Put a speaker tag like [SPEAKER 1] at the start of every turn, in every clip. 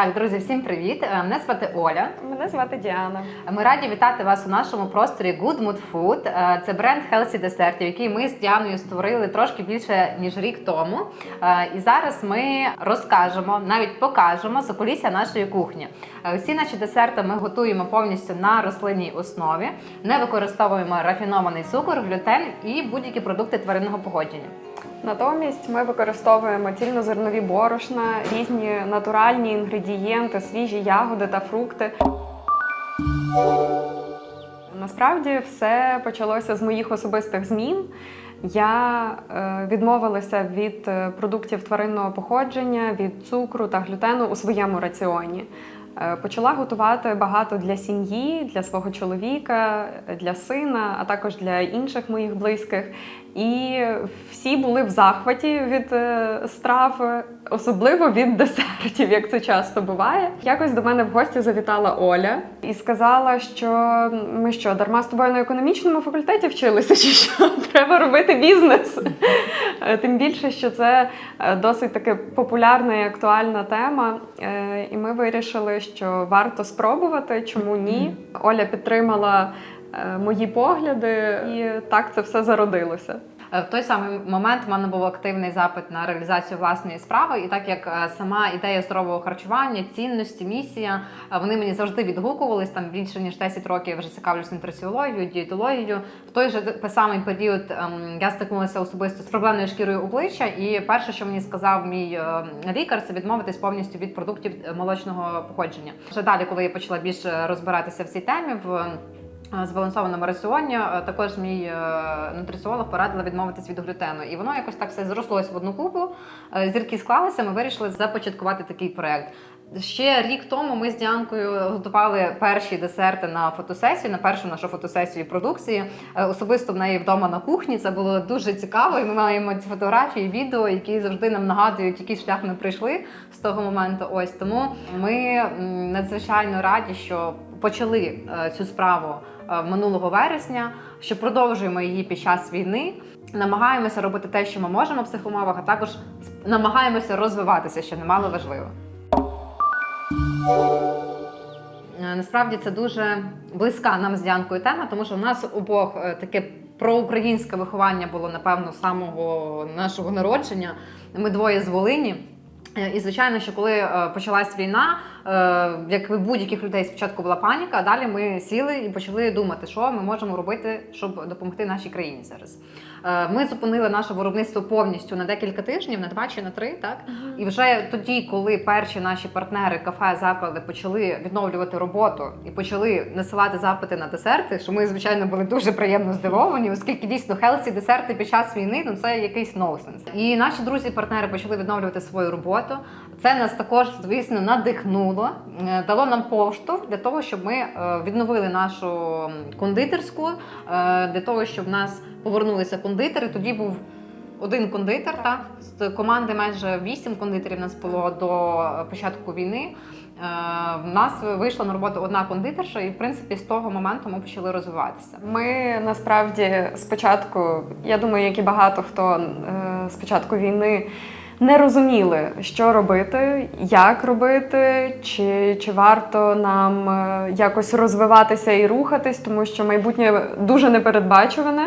[SPEAKER 1] Так, друзі, всім привіт! Е, Мене звати Оля.
[SPEAKER 2] Мене звати Діана.
[SPEAKER 1] Ми раді вітати вас у нашому просторі Good Mood Food. Е, Це бренд Healthy десертів, який ми з Діаною створили трошки більше ніж рік тому. Е, І зараз ми розкажемо, навіть покажемо закулісся нашої кухні. Всі наші десерти ми готуємо повністю на рослинній основі, не використовуємо рафінований цукор, глютен і будь-які продукти тваринного походження.
[SPEAKER 2] Натомість ми використовуємо цільнозернові борошна, різні натуральні інгредієнти, свіжі ягоди та фрукти. Насправді все почалося з моїх особистих змін. Я е, відмовилася від е, продуктів тваринного походження, від цукру та глютену у своєму раціоні. Е, Почала готувати багато для сім'ї, для свого чоловіка, для сина, а також для інших моїх близьких. І всі були в захваті від е, страв, особливо від десертів, як це часто буває. Якось до мене в гості завітала Оля і сказала, що ми що, дарма з тобою на економічному факультеті вчилися, чи що треба робити бізнес. Е, Тим більше, що це е, досить таки популярна і актуальна тема. І ми вирішили, що варто спробувати, чому ні. Оля підтримала мої погляди, і так це все зародилося.
[SPEAKER 1] Е, В той самий момент в мене був активний запит на реалізацію власної справи, і так як е, сама ідея здорового харчування, цінності, місія, е, вони мені завжди відгукувались там більше ніж 10 років. Я вже цікавлюсь нутриціологією, дієтологією. В той же самий період ем, я стикнулася особисто з проблемною шкірою обличчя, і перше, що мені сказав мій е, лікар, це відмовитись повністю від продуктів е, молочного походження. Вже далі, коли я почала більше розбиратися в цій темі, в е, збалансованому раціоні. Е, Також мій е, нутриціолог порадила відмовитись від глютену. І воно якось так все зрослось в одну купу. Зірки склалися, ми вирішили започаткувати такий проект. Ще рік тому ми з Діанкою готували перші десерти на фотосесію, на першу нашу фотосесію продукції. Особисто в неї вдома на кухні. Це було дуже цікаво. І ми маємо ці фотографії, відео, які завжди нам нагадують, який шлях ми прийшли з того моменту. Ось тому ми надзвичайно раді, що почали цю справу минулого вересня, що продовжуємо її під час війни. Намагаємося робити те, що ми можемо в цих умовах, а також намагаємося розвиватися, що немало важливо. Е, Насправді це дуже близька нам з Діанкою тема, тому що в нас обох е, таке проукраїнське виховання було напевно самого нашого народження. Ми двоє з Волині. Е, І звичайно, що коли е, почалась війна, е, як і будь-яких людей спочатку була паніка, а далі ми сіли і почали думати, що ми можемо робити, щоб допомогти нашій країні зараз. Ми зупинили наше виробництво повністю на декілька тижнів, на два чи на три, так і вже тоді, коли перші наші партнери кафе заклади почали відновлювати роботу і почали насилати запити на десерти, що ми звичайно були дуже приємно здивовані, оскільки дійсно хелсі десерти під час війни ну це якийсь ноусенс. І наші друзі-партнери почали відновлювати свою роботу. Це нас також, звісно, надихнуло, е, дало нам поштовх для того, щоб ми е, відновили нашу кондитерську, е, для того, щоб в нас повернулися кондитери. Тоді був один кондитер, так з команди майже вісім кондитерів у нас було до початку війни. В нас вийшла на роботу одна кондитерша, і в принципі з того моменту ми почали розвиватися.
[SPEAKER 2] Ми насправді спочатку, я думаю, як і багато хто е, з початку війни не розуміли, що робити, як робити, чи, чи варто нам е, якось розвиватися і рухатись, тому що майбутнє дуже непередбачуване.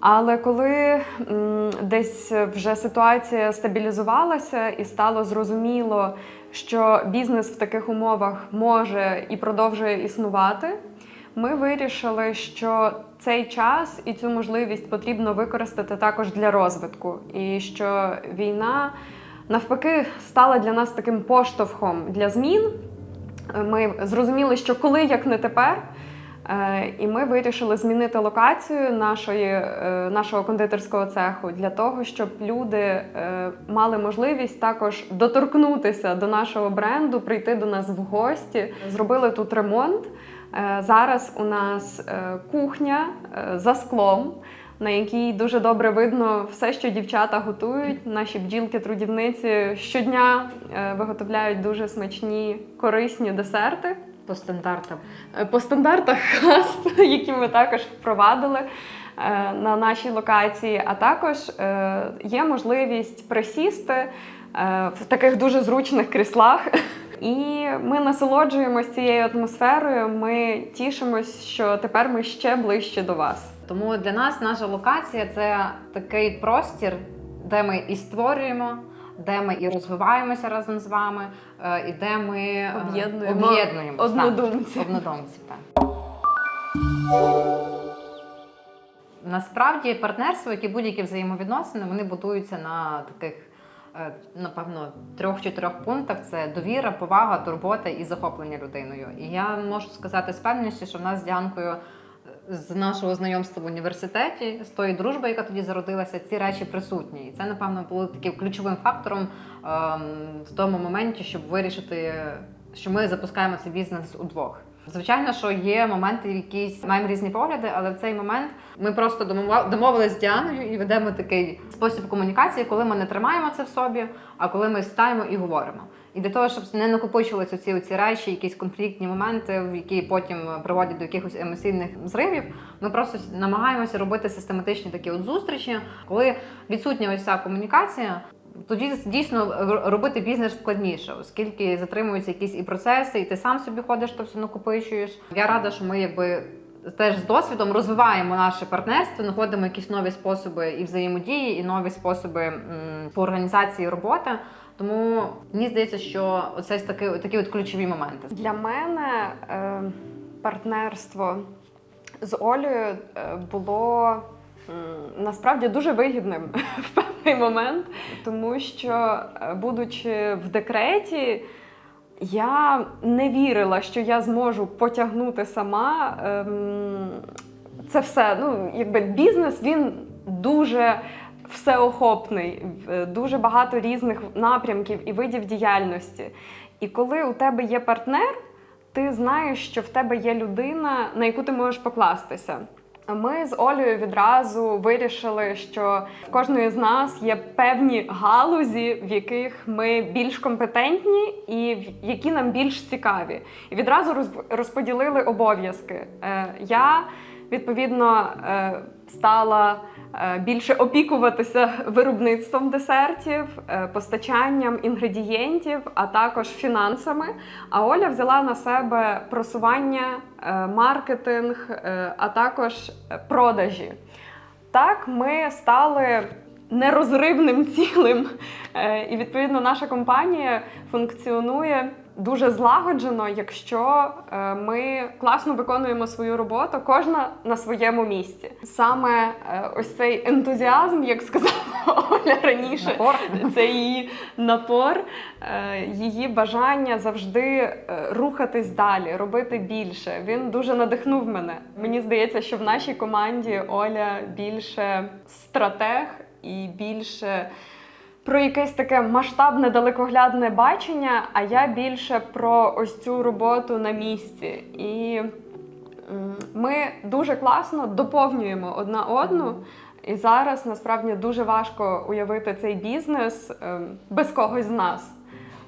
[SPEAKER 2] Але коли м, десь вже ситуація стабілізувалася і стало зрозуміло, що бізнес в таких умовах може і продовжує існувати, ми вирішили, що цей час і цю можливість потрібно використати також для розвитку, і що війна навпаки стала для нас таким поштовхом для змін. Ми зрозуміли, що коли як не тепер. Е, І ми вирішили змінити локацію нашої, е, нашого кондитерського цеху для того, щоб люди е, мали можливість також доторкнутися до нашого бренду, прийти до нас в гості. Зробили тут ремонт. Е, Зараз у нас е, кухня е, за склом. На якій дуже добре видно все, що дівчата готують. Наші бджілки-трудівниці щодня виготовляють дуже смачні, корисні десерти.
[SPEAKER 1] По стандартам.
[SPEAKER 2] По стандартах які ми також впровадили на нашій локації. А також є можливість присісти в таких дуже зручних кріслах І ми насолоджуємось цією атмосферою. Ми тішимось, що тепер ми ще ближче до вас.
[SPEAKER 1] Тому для нас наша локація це такий простір, де ми і створюємо, де ми і розвиваємося разом з вами, е, і де ми е,
[SPEAKER 2] Об'єднуємо
[SPEAKER 1] об'єднуємось,
[SPEAKER 2] однодумців.
[SPEAKER 1] Так, однодумців так. Насправді партнерство, як і будь-які взаємовідносини, вони будуються на таких, напевно, трьох-чотирьох пунктах: це довіра, повага, турбота і захоплення людиною. І я можу сказати з певністю, що в нас з Діанкою е, з нашого знайомства в університеті, з тої дружби, яка тоді зародилася, ці речі присутні. І це, напевно, було таким ключовим фактором ем, в тому моменті, щоб вирішити, що ми запускаємо цей бізнес удвох. Звичайно, що є моменти, якісь маємо різні погляди, але в цей момент ми просто домовились з Діаною і ведемо такий спосіб комунікації, коли ми не тримаємо це в собі, а коли ми стаємо і говоримо. І для того, щоб не накопичувалися ці оці речі, якісь конфліктні моменти, які потім приводять до якихось емоційних зривів, ми просто намагаємося робити систематичні такі от зустрічі, коли відсутня ось ця комунікація. Тоді дійсно робити бізнес складніше, оскільки затримуються якісь і процеси, і ти сам собі ходиш, то все накопичуєш. Я рада, що ми якби теж з досвідом розвиваємо наше партнерство, знаходимо якісь нові способи і взаємодії, і нові способи м, по організації роботи. Тому мені здається, що оце такі, такі от ключові моменти.
[SPEAKER 2] Для мене е, партнерство з Олею е, було насправді дуже вигідним в певний момент, тому що, е, будучи в декреті, я не вірила, що я зможу потягнути сама ем, це все. Ну, якби бізнес він дуже всеохопний, дуже багато різних напрямків і видів діяльності. І коли у тебе є партнер, ти знаєш, що в тебе є людина, на яку ти можеш покластися. Ми з Олею відразу вирішили, що в кожної з нас є певні галузі, в яких ми більш компетентні і які нам більш цікаві. І відразу роз- розподілили обов'язки. Е, Я відповідно е, стала е, більше опікуватися виробництвом десертів, е, постачанням інгредієнтів, а також фінансами. А Оля взяла на себе просування, маркетинг, а також продажі. Так, ми стали нерозривним цілим, і відповідно наша компанія функціонує дуже злагоджено, якщо е, ми класно виконуємо свою роботу, кожна на своєму місці. Саме е, ось цей ентузіазм, як сказала Оля раніше,
[SPEAKER 1] Напор.
[SPEAKER 2] це її напор, е, її бажання завжди рухатись далі, робити більше. Він дуже надихнув мене. Мені здається, що в нашій команді Оля більше стратег і більше. Про якесь таке масштабне далекоглядне бачення, а я більше про ось цю роботу на місці. І ми дуже класно доповнюємо одна одну. І зараз насправді дуже важко уявити цей бізнес ем, без когось з нас.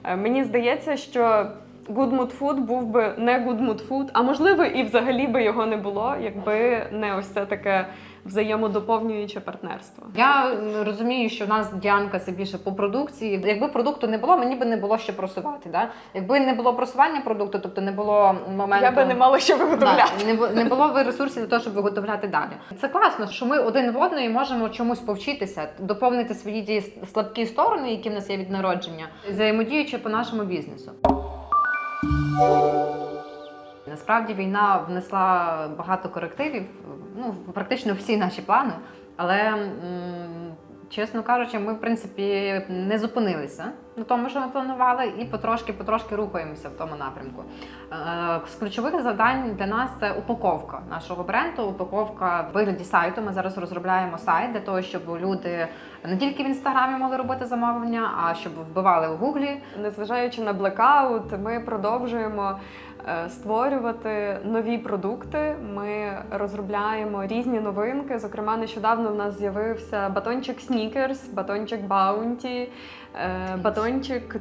[SPEAKER 2] Е, Мені здається, що Good Mood Food був би не Good Mood Food, а можливо, і взагалі би його не було, якби не ось це таке взаємодоповнююче партнерство.
[SPEAKER 1] Я розумію, що в нас Діанка це більше по продукції. Якби продукту не було, мені би не було що просувати. Да? Якби не було просування продукту, тобто не було моменту.
[SPEAKER 2] Я би не мала що виготовляти.
[SPEAKER 1] Да, не, не було б ресурсів для того, щоб виготовляти далі. Це класно, що ми один в одної можемо чомусь повчитися, доповнити свої ті слабкі сторони, які в нас є від народження, взаємодіючи по нашому бізнесу. Насправді війна внесла багато корективів, ну практично всі наші плани. Але чесно кажучи, ми в принципі не зупинилися на тому, що ми планували, і потрошки-потрошки рухаємося в тому напрямку. Е, З ключових завдань для нас це упаковка нашого бренду, упаковка в вигляді сайту. Ми зараз розробляємо сайт для того, щоб люди не тільки в інстаграмі могли робити замовлення, а щоб вбивали у гуглі.
[SPEAKER 2] Незважаючи на блекаут, ми продовжуємо створювати нові продукти. Ми розробляємо різні новинки. Зокрема, нещодавно в нас з'явився батончик Снікерс, батончик Bounty, е, батончик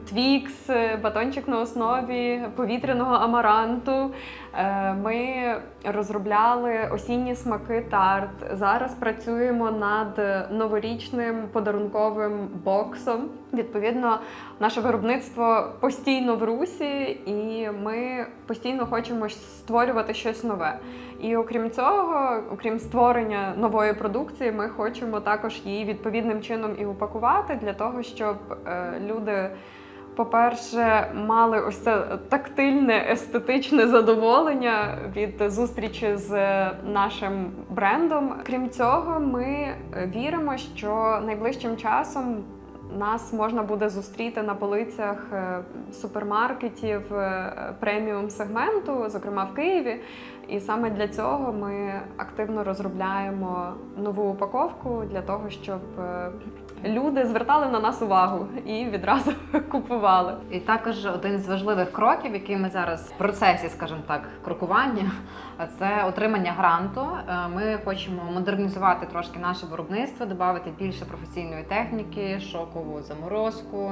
[SPEAKER 2] е, батончик на основі повітряного амаранту. Е, Ми розробляли осінні смаки тарт. Зараз працюємо над новорічним подарунковим боксом. Відповідно, наше виробництво постійно в русі, і ми постійно хочемо створювати щось нове. І окрім цього, окрім створення нової продукції, ми хочемо також її відповідним чином і упакувати для того, щоб е, люди. По-перше, мали ось це тактильне естетичне задоволення від зустрічі з нашим брендом. Крім цього, ми віримо, що найближчим часом нас можна буде зустріти на полицях е, супермаркетів е, преміум сегменту, зокрема в Києві. І саме для цього ми активно розробляємо нову упаковку для того, щоб е, люди звертали на нас увагу і відразу купували.
[SPEAKER 1] І також один з важливих кроків, який ми зараз в процесі, скажімо так, крокування, це отримання гранту. Ми хочемо модернізувати трошки наше виробництво, додати більше професійної техніки, шокову заморозку.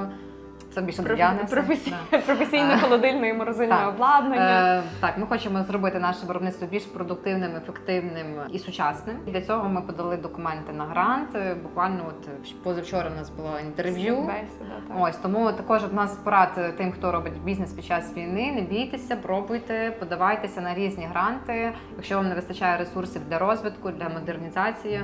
[SPEAKER 1] Це більше до Діани все.
[SPEAKER 2] Професій-
[SPEAKER 1] Да.
[SPEAKER 2] Професійне холодильне і морозильне
[SPEAKER 1] Так.
[SPEAKER 2] обладнання.
[SPEAKER 1] Е, так, ми хочемо зробити наше виробництво більш продуктивним, ефективним і сучасним. Для цього ми подали документи на грант. Е, Буквально от е, позавчора у нас було інтерв'ю.
[SPEAKER 2] Бесіда, так.
[SPEAKER 1] Ось тому також одна з порад е, тим, хто робить бізнес під час війни. Не бійтеся, пробуйте, подавайтеся на різні гранти. Якщо вам не вистачає ресурсів для розвитку, для модернізації.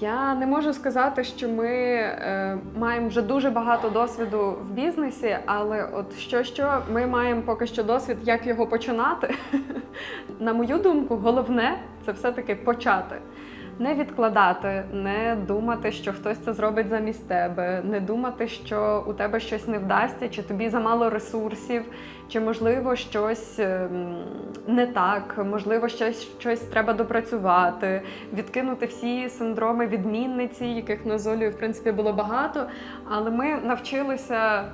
[SPEAKER 2] Я не можу сказати, що ми е, маємо вже дуже багато досвіду в бізнесі, але от що що ми маємо поки що досвід, як його починати. На мою думку, головне це все-таки почати. Не відкладати, не думати, що хтось це зробить замість тебе, не думати, що у тебе щось не вдасться, чи тобі замало ресурсів, чи можливо щось ем, не так, можливо, щось, щось треба допрацювати, відкинути всі синдроми відмінниці, яких на золі в принципі було багато. Але ми навчилися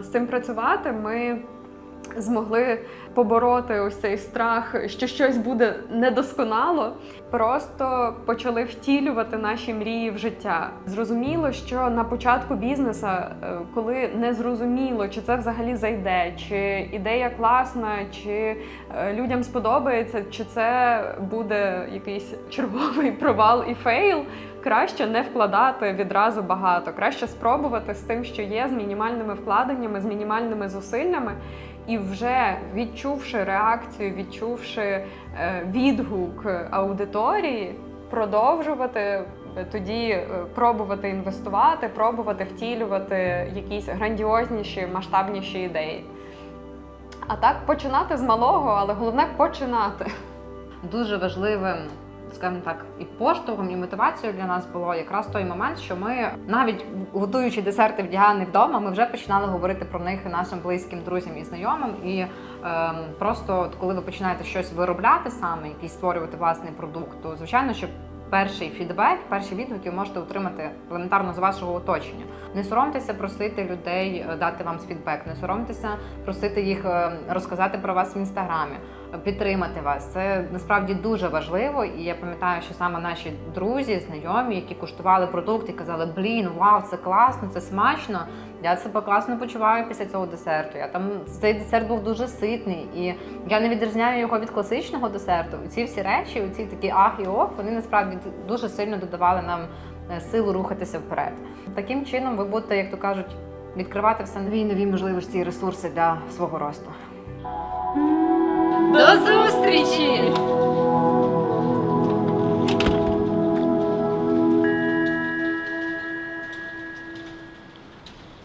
[SPEAKER 2] з цим працювати. Ми змогли побороти ось цей страх, що щось буде недосконало. Просто почали втілювати наші мрії в життя. Зрозуміло, що на початку бізнесу, е, коли не зрозуміло, чи це взагалі зайде, чи ідея класна, чи е, людям сподобається, чи це буде якийсь черговий провал і фейл. Краще не вкладати відразу багато, краще спробувати з тим, що є, з мінімальними вкладеннями, з мінімальними зусиллями, і вже відчувши реакцію, відчувши е, відгук аудиторії, продовжувати е, тоді е, пробувати інвестувати, пробувати втілювати якісь грандіозніші, масштабніші ідеї. А так починати з малого, але головне починати.
[SPEAKER 1] Дуже важливим, скажімо так, і поштовхом, і мотивацією для нас було якраз той момент, що ми навіть готуючи десерти в Діани вдома, ми вже починали говорити про них нашим близьким друзям і знайомим. І ем, просто от коли ви починаєте щось виробляти саме, якийсь створювати власний продукт, то звичайно, що перший фідбек, перші відгуки можете отримати елементарно з вашого оточення. Не соромтеся просити людей е, дати вам фідбек, не соромтеся просити їх е, розказати про вас в інстаграмі, підтримати вас. Це насправді дуже важливо. І я пам'ятаю, що саме наші друзі, знайомі, які куштували продукт і казали, блін, вау, це класно, це смачно. Я себе класно почуваю після цього десерту. Я там цей десерт був дуже ситний, і я не відрізняю його від класичного десерту. Ці всі речі, ці такі ах і ох, вони насправді дуже сильно додавали нам е, силу рухатися вперед. Таким чином, ви будете, як то кажуть, відкривати все нові нові можливості і ресурси для свого росту.
[SPEAKER 2] До зустрічі!